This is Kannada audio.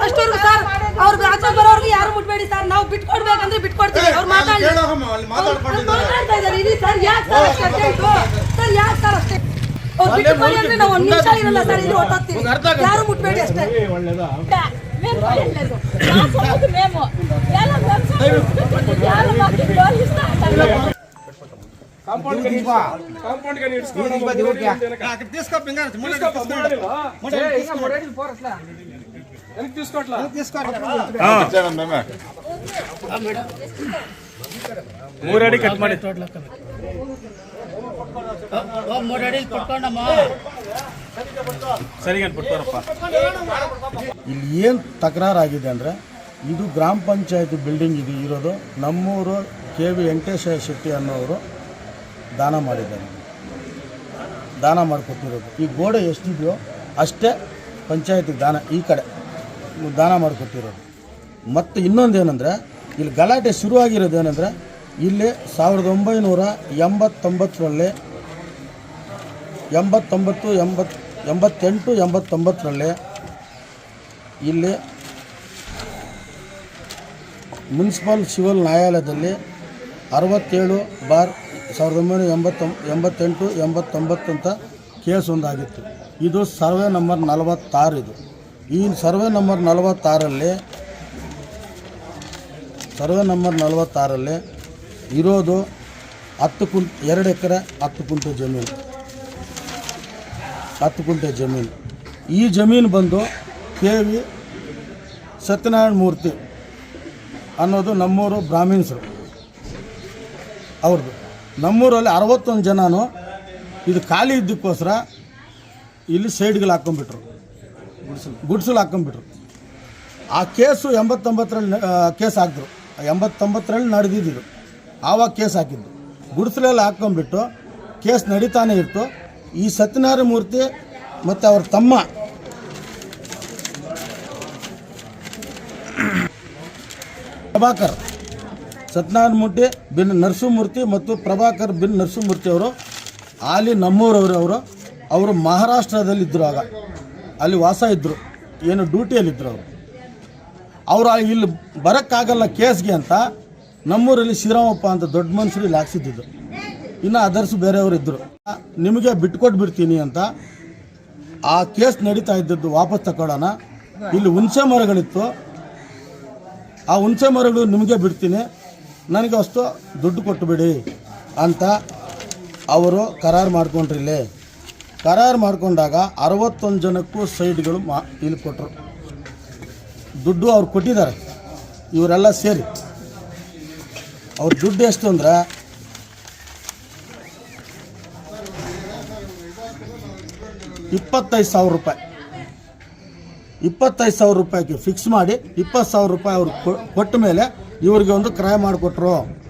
ಅಷ್ಟವರೆಗೂ ಸರ್ ಅವ್ರಿಗೆ ಆಚೆ ಬರೋರ್ಗೆ ಯಾರು ಮುಟ್ಬೇಡಿ ಸರ್ ನಾವು ಬಿಟ್ಕೊಡ್ಬೇಕಂದ್ರೆ ಬಿಟ್ಕೊಡ್ತೀವಿ ಅವ್ರು. ಮಾತಾಡ್ತಾ ಇದ್ದಾರೆ ಇರಿ ಸರ್ ಯಾಕೆ? ಸರ್ ಬಿಟ್ಟು ಬನ್ನಿ ಅಂದ್ರೆ ನಾವು ಒಂದ್ ನಿಮಿಷ ಇರಲ್ಲ ಸರ್ ಇಲ್ಲಿ ಹೊಟ್ಟೋಗ್ತೀವಿ ಯಾರು ಮುಟ್ಬೇಡಿ ಅಷ್ಟೇ మేము పోయలేదు మా సోదరు మేము ఎలా వెబ్సైట్ ఎలా మాకు పోలిస్తా ಕಾಂಪೌಂಡ್ ಕನಿ ಕಾಂಪೌಂಡ್ ಕನಿ అక్కడ తీసుకో పింగా వెనక్కి తీసుకోవట్లా ಮೂರಡಿ ಕಟ್ ಮಾಡಿ ಸರಿಗೆ ಅನ್ಬಿಡ್ತಾರಪ್ಪ ಇಲ್ಲಿ ಏನು ತಕರಾರಾಗಿದೆ ಅಂದರೆ ಇದು ಗ್ರಾಮ ಪಂಚಾಯತ್ ಬಿಲ್ಡಿಂಗ್ ಇದು ಇರೋದು. ನಮ್ಮೂರು ಕೆ ವಿ ವೆಂಕಟೇಶ ಶೆಟ್ಟಿ ಅನ್ನೋರು ದಾನ ಮಾಡಿದ್ದಾರೆ. ದಾನ ಮಾಡಿಕೊಟ್ಟಿರೋದು. ಈ ಗೋಡೆ ಎಷ್ಟಿದೆಯೋ ಅಷ್ಟೇ ಪಂಚಾಯತಿಗೆ ದಾನ ಈ ಕಡೆ ದಾನ ಮಾಡಿಕೊಟ್ಟಿರೋದು. ಮತ್ತು ಇನ್ನೊಂದೇನೆಂದರೆ ಇಲ್ಲಿ ಗಲಾಟೆ ಶುರುವಾಗಿರೋದು ಏನಂದರೆ ಇಲ್ಲಿ ಸಾವಿರದ ಒಂಬೈನೂರ ಎಂಬತ್ತೊಂಬತ್ತರಲ್ಲಿ ಎಂಬತ್ತೊಂಬತ್ತು ಎಂಬತ್ತು ಎಂಬತ್ತೆಂಟು, ಎಂಬತ್ತೊಂಬತ್ತರಲ್ಲಿ ಇಲ್ಲಿ ಮುನ್ಸಿಪಲ್ ಸಿವಿಲ್ ನ್ಯಾಯಾಲಯದಲ್ಲಿ ಅರವತ್ತೇಳು ಬಾರ್ ಸಾವಿರದ ಒಂಬೈನೂರ ಎಂಬತ್ತೊಂ, ಎಂಬತ್ತೆಂಟು, ಎಂಬತ್ತೊಂಬತ್ತು ಅಂತ ಕೇಸ್ ಒಂದಾಗಿತ್ತು. ಇದು ಸರ್ವೆ ನಂಬರ್ ನಲವತ್ತಾರು ಇದು. ಈ ಸರ್ವೆ ನಂಬರ್ ನಲವತ್ತಾರಲ್ಲಿ ಸರ್ವೆ ನಂಬರ್ ನಲವತ್ತಾರಲ್ಲಿ ಇರೋದು ಹತ್ತು ಕುಂಟ್ ಎರಡು ಎಕರೆ ಹತ್ತು ಕುಂಟೆ ಜಮೀನು. ಹತ್ತು ಕುಂಟೆ ಜಮೀನು. ಈ ಜಮೀನು ಬಂದು ಕೆ ವಿ ಸತ್ಯನಾರಾಯಣ ಮೂರ್ತಿ ಅನ್ನೋದು ನಮ್ಮೂರು ಬ್ರಾಹ್ಮಿನ್ಸರು. ಅವ್ರದ್ದು ನಮ್ಮೂರಲ್ಲಿ ಅರವತ್ತೊಂದು ಜನನು ಇದು ಖಾಲಿ ಇದ್ದಕ್ಕೋಸ್ಕರ ಇಲ್ಲಿ ಸೈಡ್ಗಳು ಹಾಕ್ಕೊಂಬಿಟ್ರು ಗುಡ್ಸಲು ಹಾಕ್ಕೊಂಬಿಟ್ರು ಆ ಕೇಸು ಎಂಬತ್ತೊಂಬತ್ತರಲ್ಲಿ ಕೇಸ್ ಹಾಕಿದ್ರು. ಎಂಬತ್ತೊಂಬತ್ತರಲ್ಲಿ ನಡೆದಿದ್ದರು ಆವಾಗ ಕೇಸ್ ಹಾಕಿದ್ದು. ಗುಡ್ಸಲೆಲ್ಲ ಹಾಕ್ಕೊಂಬಿಟ್ಟು ಕೇಸ್ ನಡೀತಾನೆ ಇತ್ತು. ಈ ಸತ್ಯನಾರಾಯಣ ಮೂರ್ತಿ ಮತ್ತು ಅವ್ರ ತಮ್ಮ. ಪ್ರಭಾಕರ್. ಸತ್ಯನಾರಾಯಣ ಮೂರ್ತಿ, ಬಿನ್ ನರಸಿಂಹಮೂರ್ತಿ ಮತ್ತು ಪ್ರಭಾಕರ್ ಬಿನ್ ನರಸಿಂಹಮೂರ್ತಿ ಅವರು ಆಲಿ ನಮ್ಮೂರವರು ಅವರು ಅವರು ಮಹಾರಾಷ್ಟ್ರದಲ್ಲಿದ್ದರು ಆಗ. ಅಲ್ಲಿ ವಾಸ ಇದ್ದರು ಏನು ಡ್ಯೂಟಿಯಲ್ಲಿದ್ದರು ಅವರು. ಅವರು ಇಲ್ಲಿ ಬರೋಕ್ಕಾಗಲ್ಲ ಕೇಸ್ಗೆ ಅಂತ ನಮ್ಮೂರಲ್ಲಿ ಶ್ರೀರಾಮಪ್ಪ ಅಂತ ದೊಡ್ಡ ಮನುಷ್ಯರು ಇಲ್ಲಿ ಹಾಕ್ಸಿದ್ದಿದ್ದು. ಇನ್ನು ಅದರ್ಸು ಬೇರೆಯವರು ಇದ್ದರು ನಿಮಗೆ ಬಿಟ್ಕೊಟ್ಟು ಬಿಡ್ತೀನಿ ಅಂತ ಆ ಕೇಸ್ ನಡೀತಾ ಇದ್ದದ್ದು ವಾಪಸ್ ತಗೊಳ್ಳೋಣ ಇಲ್ಲಿ ಹುಣಸೆ ಮರಗಳಿತ್ತು. ಆ ಹುಣಸೆ ಮರಗಳು ನಿಮಗೆ ಬಿಡ್ತೀನಿ. ನನಗೆ ಅಷ್ಟು ದುಡ್ಡು ಕೊಟ್ಟುಬಿಡಿ ಅಂತ ಅವರು ಕರಾರು ಮಾಡ್ಕೊಂಡ್ರಿಲ್ಲಿ. ಕರಾರು ಮಾಡ್ಕೊಂಡಾಗ ಅರವತ್ತೊಂದು ಜನಕ್ಕೂ ಸೈಡ್ಗಳು ಮಾ, ಇಲ್ಲಿ ಕೊಟ್ಟರು ದುಡ್ಡು ಅವ್ರು ಕೊಟ್ಟಿದ್ದಾರೆ. ಇವರೆಲ್ಲ ಸೇರಿ. ಅವ್ರ ದುಡ್ಡು ಎಷ್ಟು ಅಂದ್ರೆ ಇಪ್ಪತ್ತೈದು ಸಾವಿರ ರೂಪಾಯಿ. ಇಪ್ಪತ್ತೈದು ಸಾವಿರ ರೂಪಾಯಿಗೆ ಫಿಕ್ಸ್ ಮಾಡಿ, ಇಪ್ಪತ್ತು ಸಾವಿರ ರೂಪಾಯಿ ಅವ್ರಿಗೆ ಕೊಟ್ಟ ಮೇಲೆ ಇವ್ರಿಗೆ ಒಂದು ಕ್ರಯ ಮಾಡಿಕೊಟ್ರು.